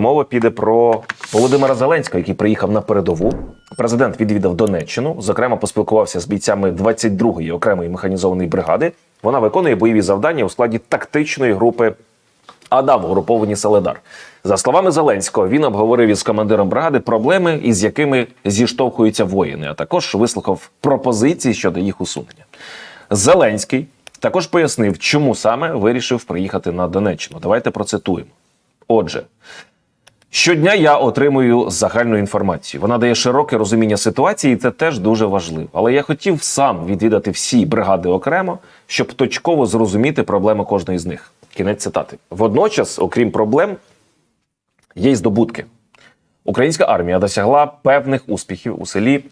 Мова піде про Володимира Зеленського, який приїхав на передову. Президент відвідав Донеччину. Зокрема, поспілкувався з бійцями 22-ї окремої механізованої бригади. Вона виконує бойові завдання у складі тактичної групи Адам у груповані Селедар. За словами Зеленського, він обговорив із командиром бригади проблеми, із якими зіштовхуються воїни, а також вислухав пропозиції щодо їх усунення. Зеленський також пояснив, чому саме вирішив приїхати на Донеччину. Давайте процитуємо. Отже, Щодня я отримую загальну інформацію. Вона дає широке розуміння ситуації, і це теж дуже важливо. Але я хотів сам відвідати всі бригади окремо, щоб точково зрозуміти проблеми кожної з них. Кінець цитати. Водночас, окрім проблем, є й здобутки. Українська армія досягла певних успіхів у селі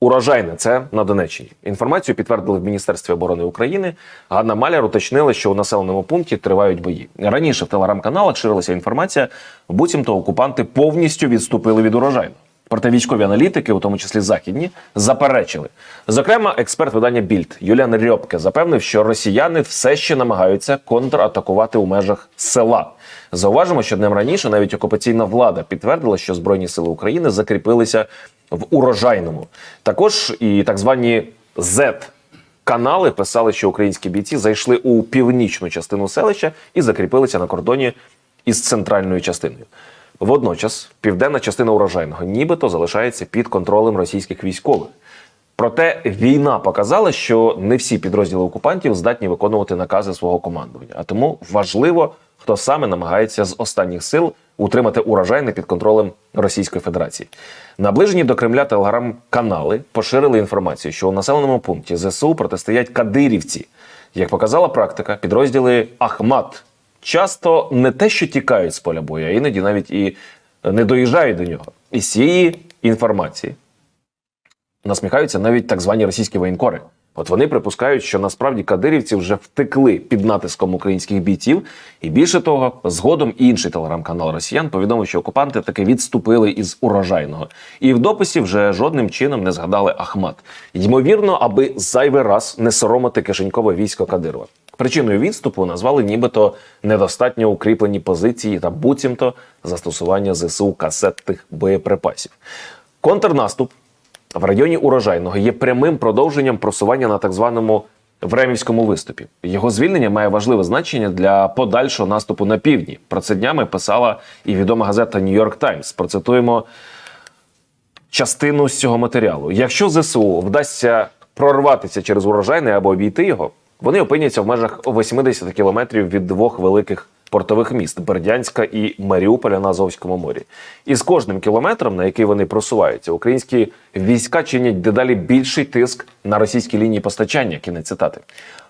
Урожайне це на Донеччині. Інформацію підтвердили в Міністерстві оборони України. Ганна Маляр уточнила, що у населеному пункті тривають бої. Раніше в телеграм-каналах ширилася інформація, буцімто окупанти повністю відступили від урожайну. Проте військові аналітики, у тому числі західні, заперечили. Зокрема, експерт видання Більд Юліан Рьопке запевнив, що росіяни все ще намагаються контратакувати у межах села. Зауважимо, що днем раніше навіть окупаційна влада підтвердила, що Збройні сили України закріпилися в урожайному. Також і так звані Z канали писали, що українські бійці зайшли у північну частину селища і закріпилися на кордоні із центральною частиною. Водночас, південна частина урожайного нібито залишається під контролем російських військових. Проте війна показала, що не всі підрозділи окупантів здатні виконувати накази свого командування. А тому важливо, хто саме намагається з останніх сил утримати урожайне під контролем Російської Федерації. Наближені до Кремля телеграм-канали поширили інформацію, що у населеному пункті ЗСУ протистоять кадирівці. Як показала практика, підрозділи Ахмат часто не те, що тікають з поля бою, а іноді навіть і не доїжджають до нього. Із цієї інформації насміхаються навіть так звані російські воєнкори. От вони припускають, що насправді кадирівці вже втекли під натиском українських бійців, і більше того, згодом інший телеграм-канал Росіян повідомив, що окупанти таки відступили із урожайного, і в дописі вже жодним чином не згадали Ахмат. Ймовірно, аби зайвий раз не соромити кишенькове військо Кадирова. Причиною відступу назвали нібито недостатньо укріплені позиції та буцімто застосування ЗСУ касетних боєприпасів. Контрнаступ в районі урожайного є прямим продовженням просування на так званому Времівському виступі. Його звільнення має важливе значення для подальшого наступу на півдні. Про це днями писала і відома газета Нью-Йорк Таймс. Процитуємо частину з цього матеріалу. Якщо ЗСУ вдасться прорватися через урожайний або обійти його, вони опиняться в межах 80 кілометрів від двох великих портових міст Бердянська і Маріуполя на Азовському морі. І з кожним кілометром, на який вони просуваються, українські війська чинять дедалі більший тиск на російські лінії постачання. Кінець цитати.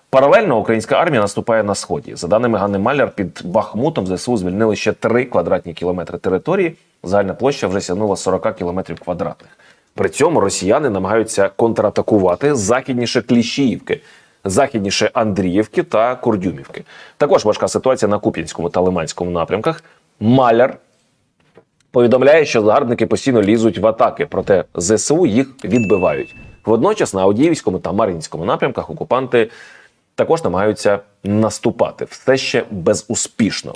Паралельно українська армія наступає на сході. За даними Ганни Маляр, під Бахмутом ЗСУ звільнили ще 3 квадратні кілометри території. Загальна площа вже сягнула 40 кілометрів квадратних. При цьому росіяни намагаються контратакувати західніше Кліщіївки, західніше Андріївки та Курдюмівки. Також важка ситуація на Куп'янському та Лиманському напрямках. Маляр повідомляє, що загарбники постійно лізуть в атаки, проте ЗСУ їх відбивають. Водночас на Авдіївському та Мар'їнському напрямках окупанти також намагаються наступати все ще безуспішно.